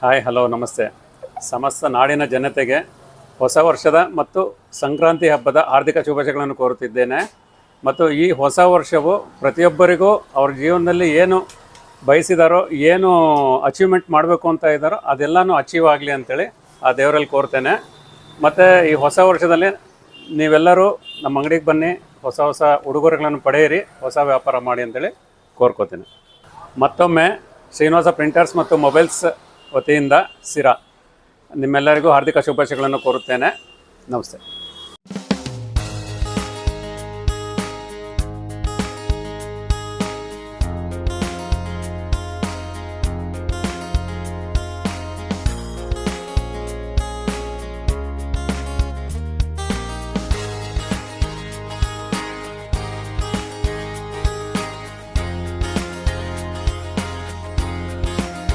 Hi, hello, ನಮಸ್ತೆ. ಸಮಸ್ತ ನಾಡಿನ ಜನತೆಗೆ ಹೊಸ ವರ್ಷದ ಮತ್ತು ಸಂಕ್ರಾಂತಿ ಹಬ್ಬದ ಆರ್ಥಿಕ ಶುಭಾಶಯಗಳನ್ನು ಕೋರುತ್ತಿದ್ದೇನೆ. ಮತ್ತು ಈ ಹೊಸ ವರ್ಷವು ಪ್ರತಿಯೊಬ್ಬರಿಗೂ ಅವ್ರ ಜೀವನದಲ್ಲಿ ಏನು ಬಯಸಿದಾರೋ, ಏನು ಅಚೀವ್ಮೆಂಟ್ ಮಾಡಬೇಕು ಅಂತ ಇದ್ದಾರೋ ಅದೆಲ್ಲನೂ ಅಚೀವ್ ಆಗಲಿ ಅಂತೇಳಿ ಆ ದೇವರಲ್ಲಿ ಕೋರ್ತೇನೆ. ಮತ್ತು ಈ ಹೊಸ ವರ್ಷದಲ್ಲಿ ನೀವೆಲ್ಲರೂ ನಮ್ಮ ಅಂಗಡಿಗೆ ಬನ್ನಿ, ಹೊಸ ಹೊಸ ಉಡುಗೊರೆಗಳನ್ನು ಪಡೆಯಿರಿ, ಹೊಸ ವ್ಯಾಪಾರ ಮಾಡಿ ಅಂತೇಳಿ ಕೋರ್ಕೋತೇನೆ. ಮತ್ತೊಮ್ಮೆ ಶ್ರೀನಿವಾಸ ಪ್ರಿಂಟರ್ಸ್ ಮತ್ತು ಮೊಬೈಲ್ಸ್ ವತಿಯಿಂದ ಸಿರಾ. ನಿಮ್ಮೆಲ್ಲರಿಗೂ ಹಾರ್ದಿಕ ಶುಭಾಶಯಗಳನ್ನು ಕೋರುತ್ತೇನೆ. ನಮಸ್ತೆ.